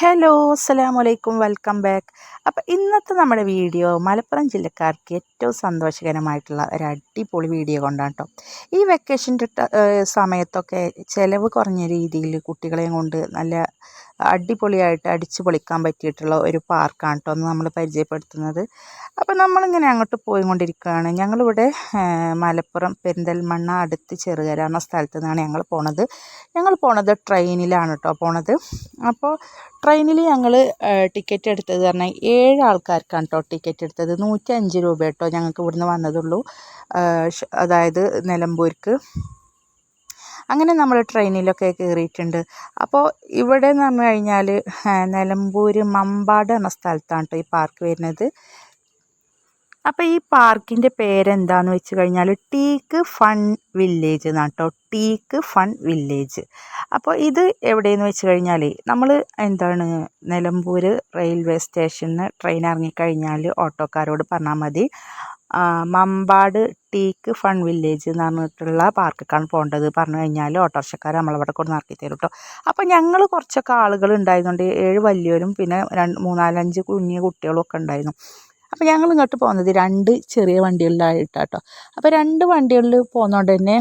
Hello അസ്സാം വലൈക്കും welcome back അപ്പോൾ ഇന്നത്തെ നമ്മുടെ വീഡിയോ മലപ്പുറം ജില്ലക്കാർക്ക് ഏറ്റവും സന്തോഷകരമായിട്ടുള്ള ഒരു അടിപൊളി വീഡിയോ കൊണ്ടാണ് കേട്ടോ ഈ വെക്കേഷന്റെ സമയത്തൊക്കെ ചിലവ് കുറഞ്ഞ രീതിയിൽ കുട്ടികളെയും കൊണ്ട് നല്ല അടിപൊളിയായിട്ട് അടിച്ചു പൊളിക്കാൻ പറ്റിയിട്ടുള്ള ഒരു പാർക്കാണ് കേട്ടോ നമ്മൾ പരിചയപ്പെടുത്തുന്നത്. അപ്പോൾ നമ്മളിങ്ങനെ അങ്ങോട്ട് പോയിക്കൊണ്ടിരിക്കുകയാണ്. ഞങ്ങളിവിടെ മലപ്പുറം പെരിന്തൽമണ്ണ അടുത്ത് ചെറുകര എന്ന സ്ഥലത്ത് നിന്നാണ് ഞങ്ങൾ പോണത്. ഞങ്ങൾ പോണത് ട്രെയിനിലാണ് കേട്ടോ പോണത്. അപ്പോൾ ട്രെയിനിൽ ഞങ്ങൾ ടിക്കറ്റ് എടുത്തത് പറഞ്ഞാൽ ഏഴ് ആൾക്കാർക്കാണ് കേട്ടോ ടിക്കറ്റ് എടുത്തത്. നൂറ്റി അഞ്ച് രൂപ കേട്ടോ ഞങ്ങൾക്ക് ഇവിടുന്ന് വന്നതുള്ളൂ. അതായത് നിലമ്പൂർക്ക്. അങ്ങനെ നമ്മൾ ട്രെയിനിലൊക്കെ കയറിയിട്ടുണ്ട് അപ്പോൾ ഇവിടെ എന്ന് പറഞ്ഞു കഴിഞ്ഞാൽ നിലമ്പൂർ മമ്പാട് എന്ന സ്ഥലത്താണ് കേട്ടോ ഈ പാർക്ക് വരുന്നത്. അപ്പോൾ ഈ പാർക്കിന്റെ പേരെന്താണെന്ന് വെച്ച് കഴിഞ്ഞാൽ ടീക്ക് ഫൺ വില്ലേജ് എന്നാണ് കേട്ടോ ടീക്ക് ഫൺ വില്ലേജ്. അപ്പോൾ ഇത് എവിടെയെന്ന് വെച്ച് കഴിഞ്ഞാൽ നമ്മൾ എന്താണ് നിലമ്പൂർ റെയിൽവേ സ്റ്റേഷനിൽ ട്രെയിൻ ഇറങ്ങിക്കഴിഞ്ഞാൽ ഓട്ടോക്കാരോട് പറഞ്ഞാൽ മതി. മമ്പാട് ടീക്ക് ഫൺ വില്ലേജ് എന്ന് പറഞ്ഞിട്ടുള്ള പാർക്കിലേക്കാണ് പോകേണ്ടത്. പറഞ്ഞു കഴിഞ്ഞാൽ ഓട്ടോറിക്ഷക്കാർ നമ്മളവിടെ കൊണ്ട് ഇറക്കി തരും കേട്ടോ അപ്പോൾ ഞങ്ങൾ കുറച്ചൊക്കെ ആളുകൾ ഉണ്ടായതുകൊണ്ട് ഏഴ് വലിയവരും പിന്നെ രണ്ട് മൂന്നാലഞ്ച് കുഞ്ഞു കുട്ടികളും ഒക്കെ ഉണ്ടായിരുന്നു. അപ്പോൾ ഞങ്ങൾ ഇങ്ങോട്ട് പോകുന്നത് രണ്ട് ചെറിയ വണ്ടികളിലായിട്ടാട്ടോ അപ്പോൾ രണ്ട് വണ്ടികളിൽ പോകുന്നതുകൊണ്ട് തന്നെ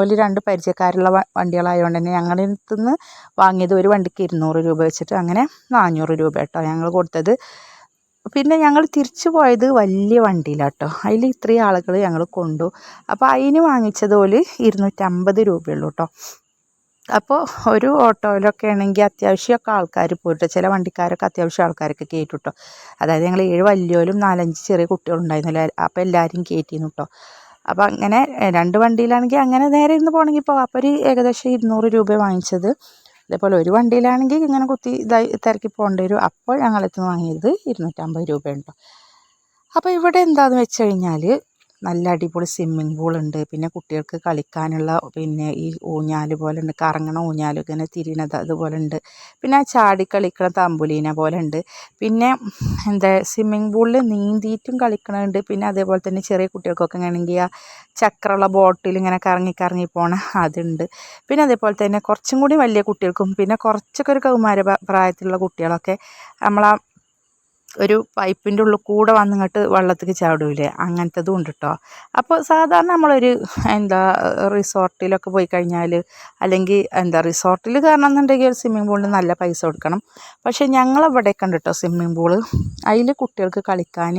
ഒരു രണ്ട് പരിചയക്കാരുള്ള വണ്ടികളായതുകൊണ്ട് തന്നെ ഞങ്ങളുടെ അടുത്തുനിന്ന് വാങ്ങിയത് ഒരു വണ്ടിക്ക് ഇരുന്നൂറ് രൂപ വെച്ചിട്ട് അങ്ങനെ നാനൂറ് രൂപ കേട്ടോ ഞങ്ങൾ കൊടുത്തത്. പിന്നെ ഞങ്ങൾ തിരിച്ചു പോയത് വലിയ വണ്ടിയിലാട്ടോ. അതിൽ ഇത്രയും ആളുകൾ ഞങ്ങൾ കൊണ്ടു. അപ്പോൾ അതിന് വാങ്ങിച്ചത് പോലെ ഇരുന്നൂറ്റമ്പത് രൂപയുള്ളൂ കേട്ടോ അപ്പോൾ ഒരു ഓട്ടോയിലൊക്കെ ആണെങ്കിൽ അത്യാവശ്യമൊക്കെ ആൾക്കാർ പോയിട്ട് ചില വണ്ടിക്കാരൊക്കെ അത്യാവശ്യം ആൾക്കാരൊക്കെ കയറ്റും കേട്ടോ അതായത് ഞങ്ങൾ ഏഴ് വലിയോലും നാലഞ്ച് ചെറിയ കുട്ടികളുണ്ടായിരുന്നില്ല അപ്പോൾ എല്ലാവരും കയറ്റിയിരുന്നു കേട്ടോ അപ്പോൾ അങ്ങനെ രണ്ട് വണ്ടിയിലാണെങ്കിൽ അങ്ങനെ നേരെ ഇരുന്ന് പോകണമെങ്കിൽ ഇപ്പോൾ അപ്പോൾ ഒരു ഏകദേശം ഇരുന്നൂറ് രൂപ വാങ്ങിച്ചത്. അതേപോലെ ഒരു വണ്ടിയിലാണെങ്കിൽ ഇങ്ങനെ കുത്തി ഇതായി തിരക്കി പോകേണ്ടി വരും. അപ്പോൾ ഞങ്ങളെടുത്ത് വാങ്ങിയത് ഇരുന്നൂറ്റമ്പത് രൂപയുണ്ടോ അപ്പോൾ ഇവിടെ എന്താണെന്ന് വെച്ച് കഴിഞ്ഞാൽ നല്ല അടിപൊളി സ്വിമ്മിംഗ് പൂളുണ്ട് പിന്നെ കുട്ടികൾക്ക് കളിക്കാനുള്ള പിന്നെ ഈ ഊഞ്ഞാൽ പോലെ ഉണ്ട്. കറങ്ങണ ഊഞ്ഞാൽ ഇങ്ങനെ തിരിയണത് അതുപോലെ ഉണ്ട്. പിന്നെ ചാടി കളിക്കണ തമ്പുലീന പോലെ ഉണ്ട്. പിന്നെ എന്താ സ്വിമ്മിംഗ് പൂളിൽ നീന്തിയിട്ടും കളിക്കണുണ്ട്. പിന്നെ അതേപോലെ തന്നെ ചെറിയ കുട്ടികൾക്കൊക്കെ ആണെങ്കിൽ ആ ചക്രമുള്ള ബോട്ടിൽ ഇങ്ങനെ കറങ്ങി കറങ്ങി പോണ അതുണ്ട്. പിന്നെ അതേപോലെ തന്നെ കുറച്ചും കൂടി വലിയ കുട്ടികൾക്കും പിന്നെ കുറച്ചൊക്കെ ഒരു കൗമാര പ്രായത്തിലുള്ള കുട്ടികളൊക്കെ നമ്മളാ ഒരു പൈപ്പിന്റെ ഉള്ളിൽ കൂടെ വന്നിങ്ങോട്ട് വെള്ളത്തിലേക്ക് ചാടൂലേ? അങ്ങനത്തതും ഉണ്ട് കേട്ടോ അപ്പോൾ സാധാരണ നമ്മളൊരു എന്താ റിസോർട്ടിലൊക്കെ പോയി കഴിഞ്ഞാൽ അല്ലെങ്കിൽ എന്താ റിസോർട്ടിൽ കയറണമെന്നുണ്ടെങ്കിൽ ഒരു സ്വിമ്മിംഗ് പൂളിന് നല്ല പൈസ കൊടുക്കണം. പക്ഷേ ഞങ്ങളവിടെയൊക്കെ ഉണ്ട് കേട്ടോ സ്വിമ്മിംഗ് പൂൾ? അതിൽ കുട്ടികൾക്ക് കളിക്കാൻ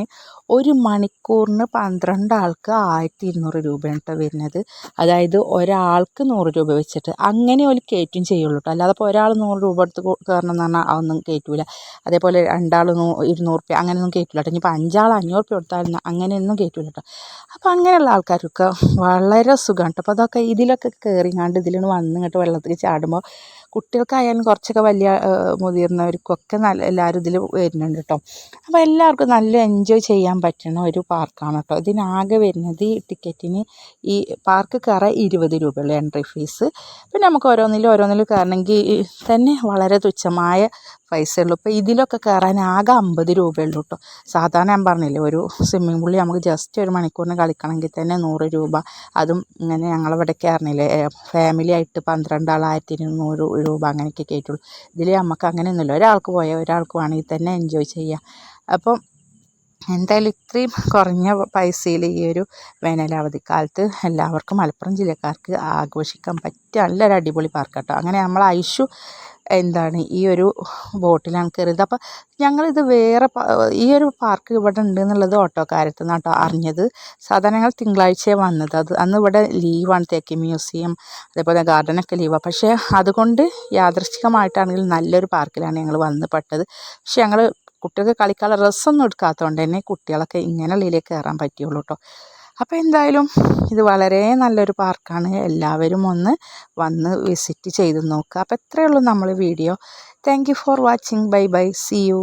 ഒരു മണിക്കൂറിന് പന്ത്രണ്ട് ആൾക്ക് ആയിരത്തി ഇരുന്നൂറ് രൂപയാണ് കേട്ടോ വരുന്നത്. അതായത് ഒരാൾക്ക് നൂറ് രൂപ വെച്ചിട്ട് അങ്ങനെ ഒരു കയറ്റും ചെയ്യുള്ളൂ കേട്ടോ അല്ലാതെ ഇപ്പോൾ ഒരാൾ നൂറ് രൂപ എടുത്ത് കയറണം എന്ന് പറഞ്ഞാൽ അതൊന്നും കയറ്റൂല. അതേപോലെ രണ്ടാൾ നൂ ഇരുന്നൂറ് റുപ്യ അങ്ങനെയൊന്നും കയറ്റില്ല കേട്ടോ ഇനിയിപ്പോൾ അഞ്ചാൾ അഞ്ഞൂറ് റുപ്യ കൊടുത്താലും അങ്ങനെയൊന്നും കയറ്റില്ല കേട്ടോ അപ്പോൾ അങ്ങനെയുള്ള ആൾക്കാരൊക്കെ വളരെ സുഖമാണ് കേട്ടോ അപ്പോൾ അതൊക്കെ ഇതിലൊക്കെ കയറിങ്ങാണ്ട് ഇതിലൊന്ന് വന്ന് ഇങ്ങോട്ട് വെള്ളത്തിൽ ചാടുമ്പോൾ കുട്ടികൾക്കായാലും കുറച്ചൊക്കെ വലിയ മുതിർന്നവർക്കൊക്കെ നല്ല എല്ലാവരും ഇതിൽ വരുന്നുണ്ട് കേട്ടോ അപ്പോൾ എല്ലാവർക്കും നല്ല എൻജോയ് ചെയ്യാൻ പറ്റുന്ന ഒരു പാർക്കാണ് കേട്ടോ ഇതിനാകെ വരുന്നത് ഈ ടിക്കറ്റിന് ഈ പാർക്ക് കയറാൻ ഇരുപത് രൂപയുള്ള എൻട്രി ഫീസ് പിന്നെ നമുക്ക് ഓരോന്നിലും ഓരോന്നിലും കയറണമെങ്കിൽ തന്നെ വളരെ തുച്ഛമായ പൈസ ഉള്ളൂ. ഇപ്പോൾ ഇതിലൊക്കെ കയറാൻ ആകെ അമ്പത് രൂപയുള്ളൂ കേട്ടോ സാധാരണ ഞാൻ പറഞ്ഞില്ലേ ഒരു സ്വിമ്മിംഗ് പൂളിൽ നമുക്ക് ജസ്റ്റ് ഒരു മണിക്കൂറിന് കളിക്കണമെങ്കിൽ തന്നെ നൂറ് രൂപ. അതും ഇങ്ങനെ ഞങ്ങളിവിടെ കയറണില്ലേ ഫാമിലി ആയിട്ട് പന്ത്രണ്ട് ആൾ ആയിരത്തി ഇരുന്നൂറ് രൂപ അങ്ങനെയൊക്കെ കയറ്റുള്ളൂ ഇതിൽ നമുക്ക് അങ്ങനെയൊന്നുമില്ല. ഒരാൾക്ക് പോയാൽ ഒരാൾക്ക് വേണമെങ്കിൽ തന്നെ എൻജോയ് ചെയ്യാം. അപ്പം എന്തായാലും ഇത്രയും കുറഞ്ഞ പൈസയിൽ ഈ ഒരു വേനലവധിക്കാലത്ത് എല്ലാവർക്കും മലപ്പുറം ജില്ലക്കാർക്ക് ആഘോഷിക്കാൻ പറ്റിയ നല്ലൊരു അടിപൊളി പാർക്കാട്ടോ കേട്ടോ അങ്ങനെ നമ്മൾ ഐഷു എന്താണ് ഈ ഒരു ബോട്ടിലാണ് കയറിയത്. അപ്പം ഞങ്ങളിത് വേറെ ഈ ഒരു പാർക്ക് ഇവിടെ ഉണ്ട് എന്നുള്ളത് ഓട്ടോക്കാരത്ത് നിന്നാണ് കേട്ടോ അറിഞ്ഞത്. സാധാരണ ഞങ്ങൾ തിങ്കളാഴ്ചയാണ് വന്നത്. അത് അന്ന് ഇവിടെ ലീവാണ് തേക്കി മ്യൂസിയം അതേപോലെ ഗാർഡനൊക്കെ ലീവാണ് പക്ഷേ അതുകൊണ്ട് യാദൃശ്ചികമായിട്ടാണെങ്കിൽ നല്ലൊരു പാർക്കിലാണ് ഞങ്ങൾ വന്ന് പെട്ടത് പക്ഷേ ഞങ്ങൾ കുട്ടികൾക്ക് കളിക്കാനുള്ള ഡ്രസ്സൊന്നും എടുക്കാത്തതുകൊണ്ട് തന്നെ കുട്ടികളൊക്കെ ഇങ്ങനെ ഇങ്ങനെയുള്ളതിലേക്ക് കയറാൻ പറ്റുള്ളൂ കേട്ടോ. അപ്പോൾ എന്തായാലും ഇത് വളരെ നല്ലൊരു പാർക്കാണ്. എല്ലാവരും ഒന്ന് വന്ന് വിസിറ്റ് ചെയ്ത് നോക്കുക അപ്പോൾ ഇത്രയേ ഉള്ളൂ നമ്മൾ video. Thank you for watching bye bye see you